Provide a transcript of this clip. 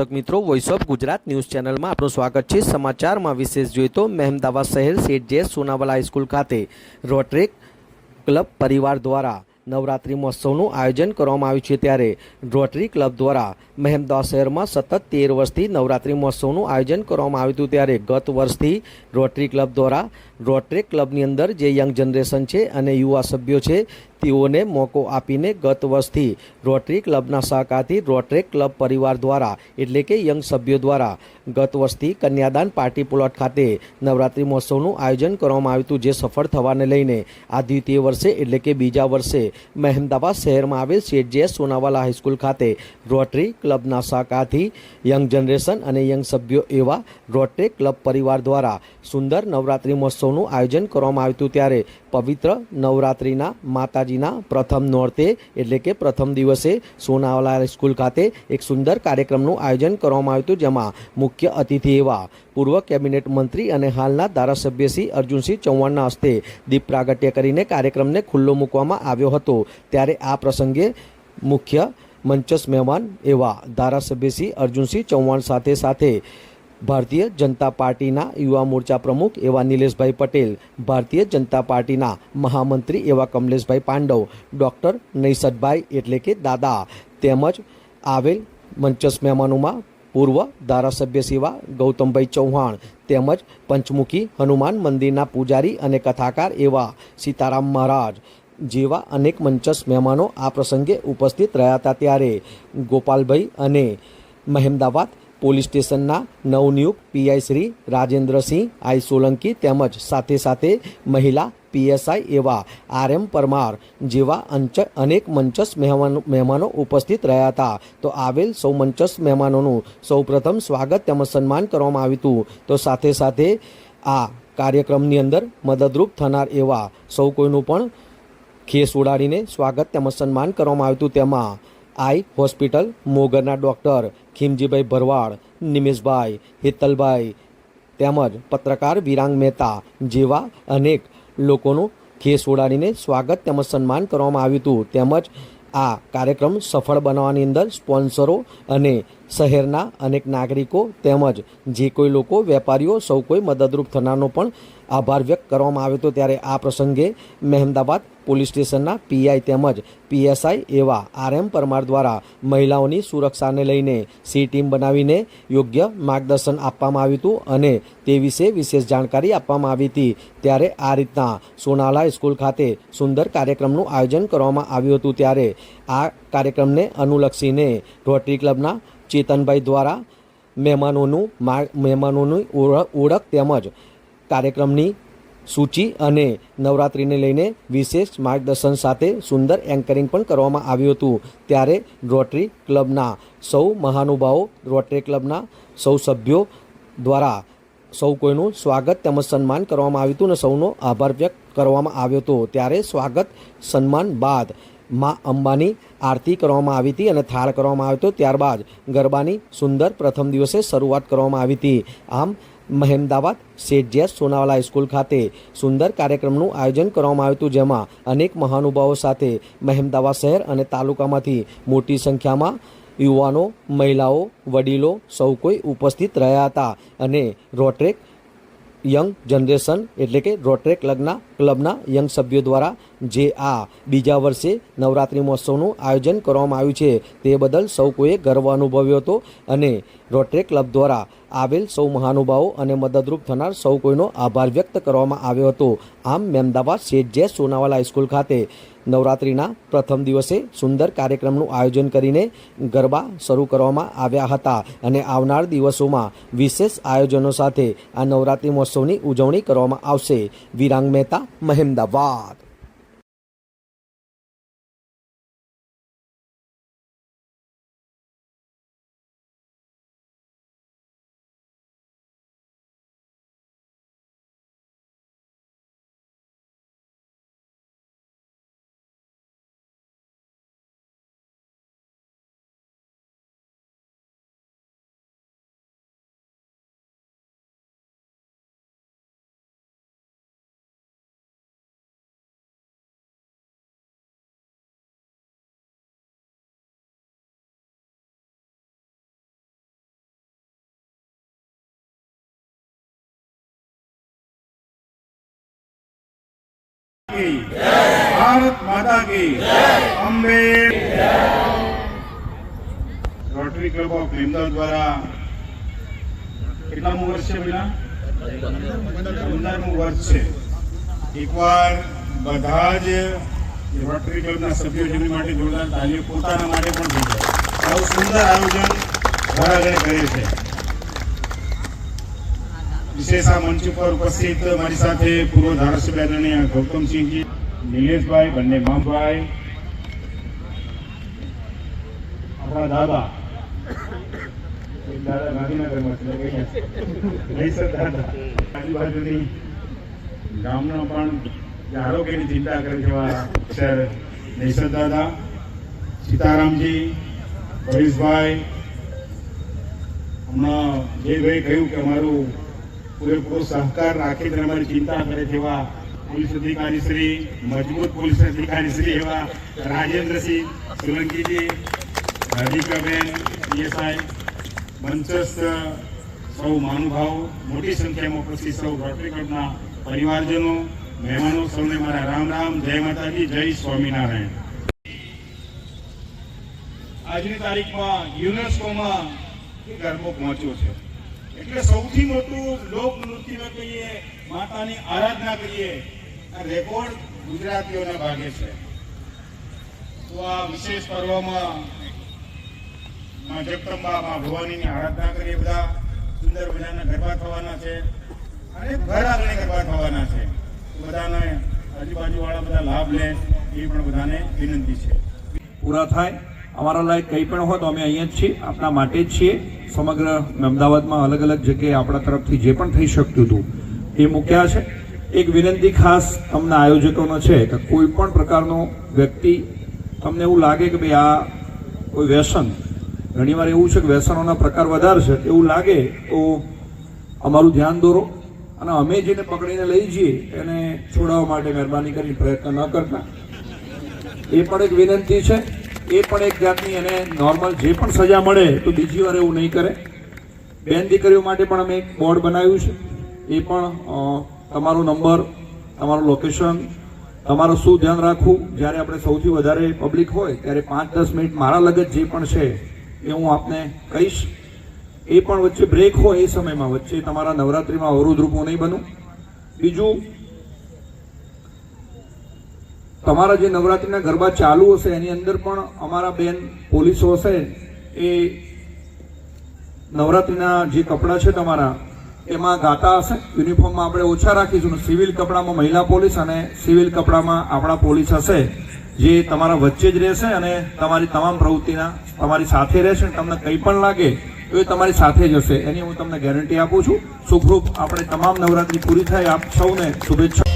દર્શક મિત્રો voice of Gujarat news ચેનલમાં આપનું સ્વાગત છે. સમાચારમાં વિશેષ જોઈએ તો મહેમદાવાદ શહેર Sheth J Sonawala high school ખાતે રોટરેક ક્લબ પરિવાર દ્વારા નવરાત્રિ મહોત્સવનું આયોજન કરવામાં આવ્યું છે ત્યારે રોટરી ક્લબ દ્વારા મહેમદાવાદ શહેરમાં સતત તેર વર્ષથી નવરાત્રિ મહોત્સવનું આયોજન કરવામાં આવ્યું હતું. ત્યારે ગત વર્ષથી રોટરી ક્લબ દ્વારા રોટરી ક્લબની અંદર જે યંગ જનરેશન છે અને યુવા સભ્યો છે તેઓને મોકો આપીને ગત વર્ષથી રોટરી ક્લબના સહકારથી રોટરી ક્લબ પરિવાર દ્વારા, એટલે કે યંગ સભ્યો દ્વારા, ગત વર્ષથી કન્યાદાન પાર્ટી પ્લોટ ખાતે નવરાત્રિ મહોત્સવનું આયોજન કરવામાં આવ્યું હતું, જે સફળ થવાને લઈને આ દ્વિતીય વર્ષે, એટલે કે બીજા વર્ષે મહેમદાવાદ શહેરમાં આવેલ શેઠજીએસ સોનાવાલા હાઈસ્કૂલ ખાતે રોટરી ક્લબના સહકારથી યંગ જનરેશન અને યંગ સભ્યો એવા રોટરી ક્લબ પરિવાર દ્વારા સુંદર નવરાત્રિ મહોત્સવનું આયોજન કરવામાં આવ્યું હતું, ત્યારે પવિત્ર નવરાત્રિના માતાજીના પ્રથમ નોરતે, એટલે કે પ્રથમ દિવસે સોનાવાલા સ્કૂલ ખાતે એક સુંદર કાર્યક્રમનું આયોજન કરવામાં આવ્યું હતું, જેમાં મુખ્ય અતિથિ એવા પૂર્વ કેબિનેટ મંત્રી અને હાલના ધારાસભ્ય શ્રી અર્જુનસિંહ ચૌહાણના હસ્તે દીપ પ્રાગટ્ય કરીને કાર્યક્રમને ખુલ્લો મૂકવામાં આવ્યો હતો. ત્યારે આ પ્રસંગે મુખ્ય મંચસ મહેમાન એવા ધારાસભ્ય શ્રી અર્જુનસિંહ ચૌહાણ સાથે સાથે ભારતીય જનતા પાર્ટીના યુવા મોરચા પ્રમુખ એવા નિલેશભાઈ પટેલ, ભારતીય જનતા પાર્ટીના મહામંત્રી એવા કમલેશભાઈ પાંડવ, ડૉક્ટર નૈસદભાઈ એટલે કે દાદા, તેમજ આવેલ મંચસ મહેમાનોમાં પૂર્વ ધારાસભ્ય સેવા ગૌતમભાઈ ચૌહાણ, તેમજ પંચમુખી હનુમાન મંદિરના પૂજારી અને કથાકાર એવા સીતારામ મહારાજ જેવા અનેક મંચસ મહેમાનો આ પ્રસંગે ઉપસ્થિત રહ્યા હતા ત્યારે ગોપાલભાઈ અને મહેમદાવાદ પોલીસ સ્ટેશનના નવનિયુક્ત પીઆઈ શ્રી રાજેન્દ્રસિંહ આઈ સોલંકી તેમજ સાથે સાથે મહિલા પીએસઆઈ એવા આર એમ પરમાર જેવા અનેક મંચસ મહેમાનો મહેમાનો ઉપસ્થિત રહ્યા હતા. તો આવેલ સૌ મંચસ મહેમાનોનું સૌપ્રથમ સ્વાગત તેમજ સન્માન કરવામાં આવ્યું હતું. તો સાથે સાથે આ કાર્યક્રમની અંદર મદદરૂપ થનાર એવા સૌ કોઈનું પણ ખેસ ઉડાડીને સ્વાગત તેમજ સન્માન કરવામાં આવ્યું હતું. તેમાં આઈ હોસ્પિટલ, મોગરના ડૉક્ટર, ખીમજીભાઈ ભરવાડ, નિમેશભાઈ, હેતલભાઈ તેમજ પત્રકાર વિરાંગ મહેતા જેવા અનેક લોકોનું ખેસ ઉડાડીને સ્વાગત તેમજ સન્માન કરવામાં આવ્યું હતું. તેમજ આ કાર્યક્રમ સફળ બનાવવાની અંદર સ્પોન્સરો અને શહેરના અનેક નાગરિકો તેમજ જે કોઈ લોકો વેપારીઓ સૌ કોઈ મદદરૂપ થનારનો પણ આભાર વ્યક્ત કરવામાં આવ્યો હતો. ત્યારે આ પ્રસંગે મહેમદાબાદ પોલીસ સ્ટેશનના પીઆઈ તેમજ પીએસઆઈ એવા આર એમ પરમાર દ્વારા મહિલાઓની સુરક્ષાને લઈને સી ટીમ બનાવીને યોગ્ય માર્ગદર્શન આપવામાં આવ્યું હતું અને તે વિશે વિશેષ જાણકારી આપવામાં આવી હતી. ત્યારે આ રીતના સોનાલા સ્કૂલ ખાતે સુંદર કાર્યક્રમનું આયોજન કરવામાં આવ્યું હતું. ત્યારે આ કાર્યક્રમને અનુલક્ષીને રોટરી ક્લબના ચેતનભાઈ દ્વારા મહેમાનોનું મહેમાનોની ઓળખ તેમજ કાર્યક્રમની સૂચિ અને નવરાત્રિને લઈને વિશેષ માર્ગદર્શન સાથે સુંદર એન્કરિંગ પણ કરવામાં આવ્યું હતું. ત્યારે રોટરી ક્લબના સૌ મહાનુભાવો, રોટરી ક્લબના સૌ સભ્યો દ્વારા સૌ કોઈનું સ્વાગત તેમજ સન્માન કરવામાં આવ્યું હતું અને સૌનો આભાર વ્યક્ત કરવામાં આવ્યો હતો. ત્યારે સ્વાગત સન્માન બાદ મા અંબાની આરતી કરવામાં આવી હતી અને થાળ કરવામાં આવ્યો હતો. ત્યારબાદ ગરબાની સુંદર પ્રથમ દિવસે શરૂઆત કરવામાં આવી હતી. આમ, મહેમદાવાદ શેઠ જેસ સોનાવાલા હાઈસ્કૂલ ખાતે સુંદર કાર્યક્રમનું આયોજન કરવામાં આવ્યું હતું, જેમાં અનેક મહાનુભાવો સાથે મહેમદાવાદ શહેર અને તાલુકામાંથી મોટી સંખ્યામાં યુવાનો, મહિલાઓ, વડીલો સૌ કોઈ ઉપસ્થિત રહ્યા હતા અને રોટરેક યંગ જનરેશન એટલે કે રોટરેક લગ્ન ક્લબના યંગ સભ્યો દ્વારા જે આ બીજા વર્ષે નવરાત્રિ મહોત્સવનું આયોજન કરવામાં આવ્યું છે, તે બદલ સૌ કોઈએ ગર્વ અનુભવ્યો હતો અને રોટરેક ક્લબ દ્વારા આવેલ સૌ મહાનુભાવો અને મદદરૂપ થનાર સૌ કોઈનો આભાર વ્યક્ત કરવામાં આવ્યો હતો. આમ મહેમદાવાદ શેઠ જે સોનાવાલા હાઈસ્કૂલ ખાતે નવરાત્રિના પ્રથમ દિવસે સુંદર કાર્યક્રમનું આયોજન કરીને ગરબા શરૂ કરવામાં આવ્યા હતા અને આવનાર દિવસોમાં વિશેષ આયોજનો સાથે આ નવરાત્રિ મહોત્સવની ઉજવણી કરવામાં આવશે. વિરાંગ મહેતા, મહેમદાવાદ. કી. ભારત માતા કી. Ambe rotary club of Bhimdal દ્વારા કેટલામું વર્ષ છે પેલા પંદરમું વર્ષ છે. એકવાર બધા જ રોટરી ક્લબના સભ્યો માટે જોરદાર તાલીઓ પોતાના માટે પણ થઈ જાય. સુંદર આયોજન ઘરે ઘરે કરે છે. વિશેષ આ મંચ ઉપર ઉપસ્થિત મારી સાથે પૂર્વ ધારાસભ્ય આદરણીય ગૌતમસિંહજી, નિલેશભાઈ, બંને મામભાઈ આપણા દાદા. દાદા ગાંધીનગરમાં આજુબાજુની પણ આરોગ્યની ચિંતા કરે એવા સર નૈસર દાદા. સીતારામજી પરેશભાઈ હમણાં જે ભાઈ કહ્યું કે અમારું પૂરેપૂરો સહકાર રાખે તેના માટે ચિંતા કરે તેવા પોલીસ અધિકારી શ્રી, મજબૂત પોલીસ અધિકારી શ્રી એવા રાજેન્દ્રસિંહ સોલંકીજી, રાધિકાબેન, પીએસઆઈ મંચસ્થ સૌ મહાનુભાવો, મોટી સંખ્યામાં ઉપસ્થિત સૌ રોટરી ક્લબના પરિવારજનો, મહેમાનો, સૌને મારા રામ રામ, જય માતાજી, જય સ્વામિનારાયણ. આજની તારીખમાં યુનેસ્કોમાં ગરબો પહોંચ્યો છે. એટલે સૌથી મોટું લોક નૃત્ય કહીએ, માતાની આરાધના કરીએ આ રેકોર્ડ ગુજરાતીઓના ભાગે છે. તો આ વિશેષ પર્વમાં માં જગદંબા, માં આરાધના કરીએ બધા. સુંદર મજાના ગરબા થવાના છે. અને ઘર આગળ ગરબા થવાના છે. બધાને આજુબાજુવાળા બધા લાભ લે એ પણ બધાને વિનંતી છે. પૂરા થાય. અમારા લાયક કંઈ પણ હોય તો અમે અહીંયા જ છીએ, આપણા માટે જ છીએ. સમગ્ર અમદાવાદમાં અલગ અલગ જગ્યાએ આપણા તરફથી જે પણ થઈ શકતું હતું, એ મૂક્યા છે. એક વિનંતી ખાસ તમને આયોજકોનો છે કે કોઈ પણ પ્રકારનો વ્યક્તિ તમને એવું લાગે કે ભાઈ આ કોઈ વ્યસન ઘણીવાર એવું છે કે વ્યસનોના પ્રકાર વધારે છે એવું લાગે તો અમારું ધ્યાન દોરો અને અમે જેને પકડીને લઈ જઈએ, એને છોડાવવા માટે મહેરબાની કરી પ્રયત્ન ન કરતા. એ પણ એક વિનંતી છે. એ પણ એક જાતની એને નોર્મલ જે પણ સજા મળે તો બીજી વાર એવું નહીં કરે. બેન દીકરીઓ માટે પણ અમે એક બોર્ડ બનાવ્યું છે. એ પણ તમારો નંબર, તમારું લોકેશન તમારું શું ધ્યાન રાખવું? જ્યારે આપણે સૌથી વધારે પબ્લિક હોય, ત્યારે પાંચ દસ મિનિટ મારા લગત જે પણ છે, એ હું આપને કહીશ. એ પણ વચ્ચે બ્રેક હોય એ સમયમાં, વચ્ચે તમારા નવરાત્રિમાં અવરોધરૂપ હું નહીં બનું. બીજું તમારા જે નવરાત્રિના ગરબા ચાલુ હશે, એની અંદર પણ અમારા બેન પોલીસો હશે, એ નવરાત્રિના જે કપડાં છે તમારા, એમાં ગાતા હશે. યુનિફોર્મમાં આપણે ઓછા રાખીશું સિવિલ કપડામાં મહિલા પોલીસ અને સિવિલ કપડામાં આપણા પોલીસ હશે, જે તમારા વચ્ચે જ રહેશે અને તમારી તમામ પ્રવૃત્તિના તમારી સાથે રહેશે. તમને કંઈ પણ લાગે, તો એ તમારી સાથે જ હશે. એની હું તમને ગેરંટી આપું છું. સુખરૂપ આપણે તમામ નવરાત્રિ પૂરી થાય. આપ સૌને શુભેચ્છા.